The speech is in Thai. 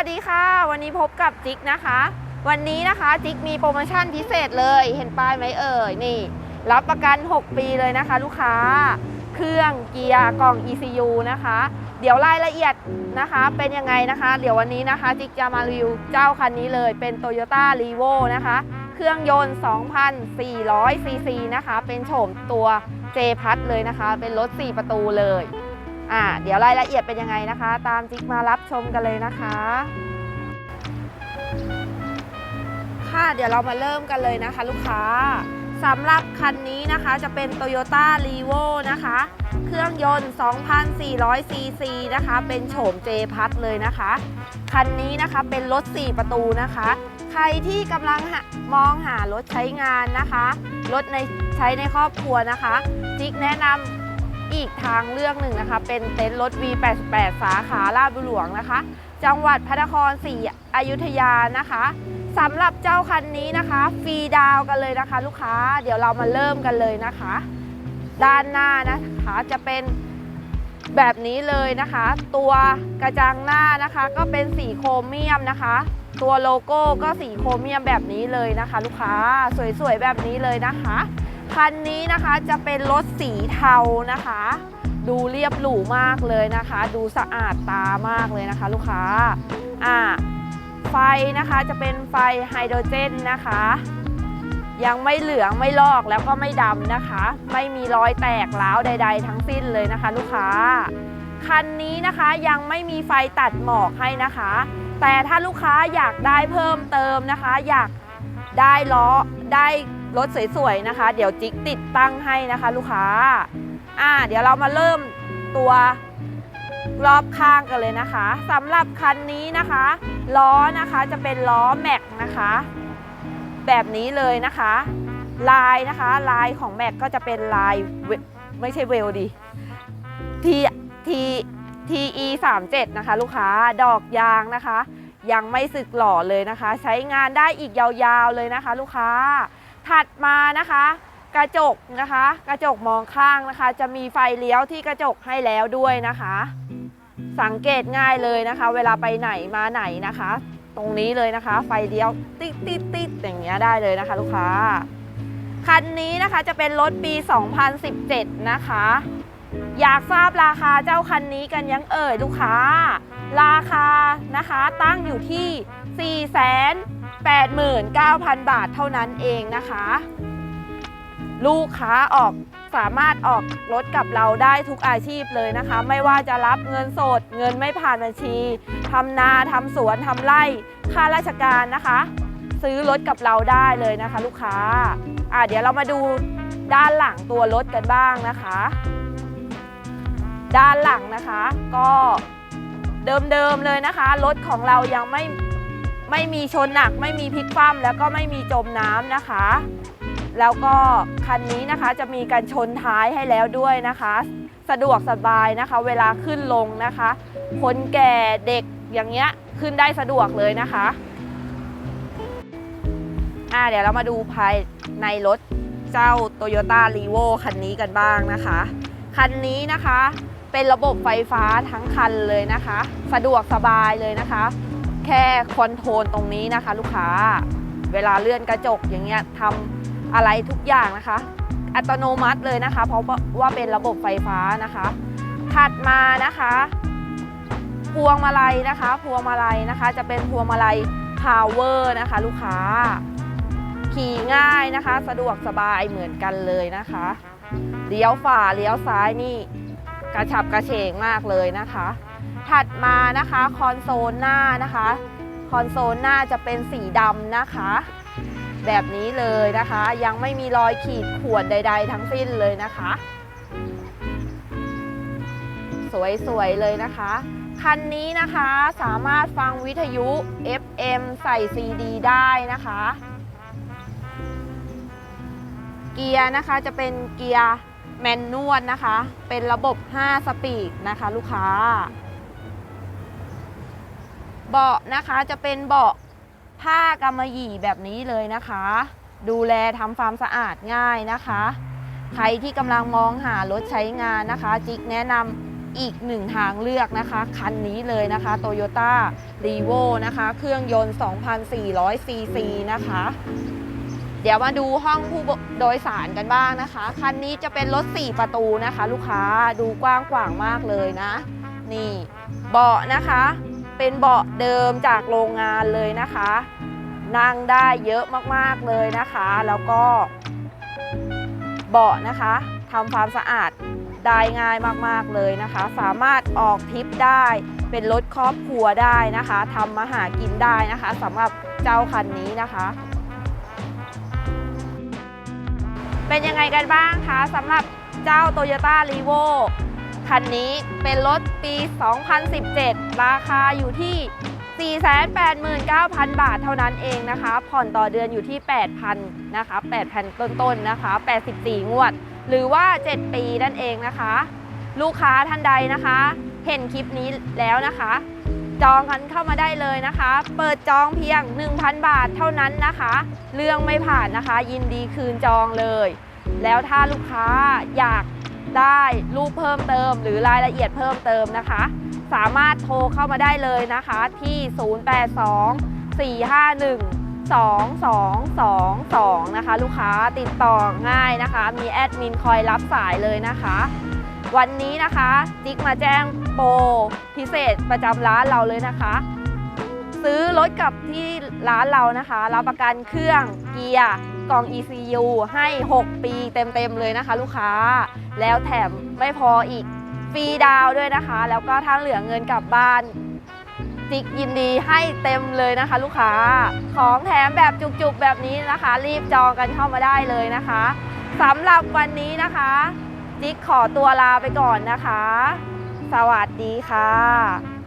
วัสดีค่ะ วันนี้พบกับจิกนะคะ วันนี้นะคะจิกมีโปรโมชั่นพิเศษเลยเห็นป้ายไหมเอ่ยนี่ รับประกัน 6 ปีเลยนะคะ ลูกค้าเครื่องเกียร์กล่อง ECU นะคะ เดี๋ยวรายละเอียดนะคะเป็นยังไงนะคะ เดี๋ยววันนี้นะคะจิกจะมารีวิวเจ้าคันนี้เลยเป็น Toyota r e v o นะคะ เครื่องยนต์ 2,400ซีซีนะคะ เป็นโฉมตัว J พัดเลยนะคะ เป็นรถ 4 ประตูเลย อ่าเดี๋ยวรายละเอียดเป็นยังไงนะคะ ตามจิ๊กมารับชมกันเลยนะคะ ค่ะเดี๋ยวเรามาเริ่มกันเลยนะคะ ลูกค้าสำหรับคันนี้นะคะจะเป็น Toyota r e v o นะคะ เครื่องยนต์ 2,400 ซีซีนะคะ เป็นโฉม J พัดเลยนะคะ คันนี้นะคะเป็นรถ 4 ประตูนะคะ ใครที่กำลังมองหารถใช้งานนะคะ รถในใช้ในครอบครัวนะคะ จิ๊กแนะนำ อีกทางเลือกหนึ่งนะคะ เป็นเต็นท์รถ V88 สาขาลาดบุหลวงนะคะ จังหวัดพระนครศรีอยุธยานะคะสำหรับเจ้าคันนี้นะคะ ฟรีดาวกันเลยนะคะ ลูกค้าเดี๋ยวเรามาเริ่มกันเลยนะคะ ด้านหน้านะคะจะเป็นแบบนี้เลยนะคะ ตัวกระจังหน้านะคะ ก็เป็นสีโครเมียมนะคะ ตัวโลโก้ก็สีโครเมียมแบบนี้เลยนะคะ ลูกค้าสวยๆแบบนี้เลยนะคะ คันนี้นะคะจะเป็นรถสีเทานะคะ ดูเรียบหรูมากเลยนะคะ ดูสะอาดตามากเลยนะคะ ลูกค้าอ่าไฟนะคะจะเป็นไฟไฮโดรเจนนะคะ ยังไม่เหลืองไม่ลอกแล้วก็ไม่ดำนะคะ ไม่มีรอยแตกร้าวใด ๆ ทั้งสิ้นเลยนะคะ ลูกค้าคันนี้นะคะยังไม่มีไฟตัดหมอกให้นะคะ แต่ถ้าลูกค้าอยากได้เพิ่มเติมนะคะ อยากได้ล้อได้ รถสวยๆนะคะ เดี๋ยวจิ๊กติดตั้งให้นะคะ ลูกค้า อ่า เดี๋ยวเรามาเริ่มตัวรอบข้างกันเลยนะคะสำหรับคันนี้นะคะ ล้อนะคะจะเป็นล้อแม็กนะคะ แบบนี้เลยนะคะ ลายนะคะลายของแม็กก็จะเป็นลายเวไม่ใช่เวลดี T T TE 3 7นะคะ ลูกค้าดอกยางนะคะ ยังไม่สึกหล่อเลยนะคะ ใช้งานได้อีกยาวๆเลยนะคะ ลูกค้า ถัดมานะคะ กระจกนะคะ กระจกมองข้างนะคะ จะมีไฟเลี้ยวที่กระจกให้แล้วด้วยนะคะ สังเกตง่ายเลยนะคะ เวลาไปไหนมาไหนนะคะ ตรงนี้เลยนะคะ ไฟเลี้ยวติดติดติดอย่างเงี้ยได้เลยนะคะ ลูกค้าคันนี้นะคะจะเป็นรถปี 2017 นะคะ อยากทราบราคาเจ้าคันนี้กันยังเอ่ยลูกค้า ราคานะคะตั้งอยู่ที่ 89,000 บาทเท่านั้นเองนะคะ ลูกค้าออกสามารถออกรถกับเราได้ทุกอาชีพเลยนะคะ ไม่ว่าจะรับเงินสด เงินไม่ผ่านบัญชีทำนาทำสวนทำไร่ค่าราชการนะคะ ซื้อรถกับเราได้เลยนะคะ ลูกค้าอะเดี๋ยวเรามาดูด้านหลังตัวรถกันบ้างนะคะ ด้านหลังนะคะ ก็เดิมๆเลยนะคะ รถของเรายังไม่ ไม่มีชนหนัก ไม่มีพลิกคว่ำแล้วก็ไม่มีจมน้ำนะคะ แล้วก็คันนี้นะคะจะมีการชนท้ายให้แล้วด้วยนะคะ สะดวกสบายนะคะ เวลาขึ้นลงนะคะ คนแก่เด็กอย่างเงี้ยขึ้นได้สะดวกเลยนะคะอ่าเดี๋ยวเรามาดูภายในรถเจ้า Toyota r e v o คันนี้กันบ้างนะคะ คันนี้นะคะเป็นระบบไฟฟ้าทั้งคันเลยนะคะ สะดวกสบายเลยนะคะ แค่คอนโทรลตรงนี้นะคะ ลูกค้า เวลาเลื่อนกระจกอย่างเงี้ยทำอะไรทุกอย่างนะคะ อัตโนมัติเลยนะคะ เพราะว่าเป็นระบบไฟฟ้านะคะ ถัดมานะคะ พวงมาลัยนะคะ พวงมาลัยนะคะ จะเป็นพวงมาลัย power นะคะ ลูกค้า ขี่ง่ายนะคะ สะดวกสบายเหมือนกันเลยนะคะเลี้ยวฝ่าเลี้ยวซ้ายนี่กระฉับกระเฉงมากเลยนะคะ ถัดมานะคะคอนโซลหน้านะคะคอนโซลหน้าจะเป็นสีดำนะคะ แบบนี้เลยนะคะ ยังไม่มีรอยขีดข่วนใด ๆ ทั้งสิ้นเลยนะคะ สวยๆเลยนะคะ คันนี้นะคะสามารถฟังวิทยุ FM ใส่ CD ได้นะคะ เกียร์นะคะจะเป็นเกียร์แมนนวลนะคะ เป็นระบบ 5 สปีดนะคะลูกค้า เบาะนะคะจะเป็นเบาะผ้ากำมะหยี่แบบนี้เลยนะคะ ดูแลทำความสะอาดง่ายนะคะ ใครที่กำลังมองหารถใช้งานนะคะ จิ๊กแนะนำอีกหนึ่งทางเลือกนะคะ คันนี้เลยนะคะ Toyota r e v o นะคะ เครื่องยนต์ 2,400 ซีซีนะคะ เดี๋ยวมาดูห้องผู้โดยสารกันบ้างนะคะ คันนี้จะเป็นรถ 4 ประตูนะคะ ลูกค้าดูกว้างขวางมากเลยนะ นี่เบาะนะคะ เป็นเบาะเดิมจากโรงงานเลยนะคะ นั่งได้เยอะมากๆเลยนะคะ แล้วก็ เบาะนะคะทำความสะอาดได้ง่ายมากๆเลยนะคะ สามารถออกทริปได้ เป็นรถครอบครัวได้นะคะทำมาหากินได้นะคะสำหรับเจ้าคันนี้นะคะเป็นยังไงกันบ้างคะสำหรับเจ้า Toyota r e v o คันนี้เป็นรถปี 2017 ราคาอยู่ที่ 489,000 บาทเท่านั้นเองนะคะ ผ่อนต่อเดือนอยู่ที่ 8,000 นะคะ 8,000 ต้นๆนะคะ 84 งวด หรือว่า 7 ปีนั่นเองนะคะ ลูกค้าท่านใดนะคะ เห็นคลิปนี้แล้วนะคะ จองกันเข้ามาได้เลยนะคะ เปิดจองเพียง 1,000 บาทเท่านั้นนะคะ เรื่องไม่ผ่านนะคะ ยินดีคืนจองเลย แล้วถ้าลูกค้าอยาก ได้รูปเพิ่มเติม หรือรายละเอียดเพิ่มเติมนะคะ สามารถโทรเข้ามาได้เลยนะคะที่ 082 451 2222 นะคะ ลูกค้าติดต่อง่ายนะคะ มีแอดมินคอยรับสายเลยนะคะ วันนี้นะคะ จิ๊กมาแจ้งโปรพิเศษประจำร้านเราเลยนะคะ ซื้อรถกับที่ร้านเรานะคะ รับประกันเครื่องเกียร์ กล่อง ECU ให้ 6 ปีเต็มๆเลยนะคะ ลูกค้า แล้วแถมไม่พออีกฟรีดาวด้วยนะคะ แล้วก็ถ้าเหลือเงินกลับบ้านจิกยินดีให้เต็มเลยนะคะ ลูกค้า ของแถมแบบจุกๆแบบนี้นะคะ รีบจองกันเข้ามาได้เลยนะคะสำหรับวันนี้นะคะ จิกขอตัวลาไปก่อนนะคะ สวัสดีค่ะ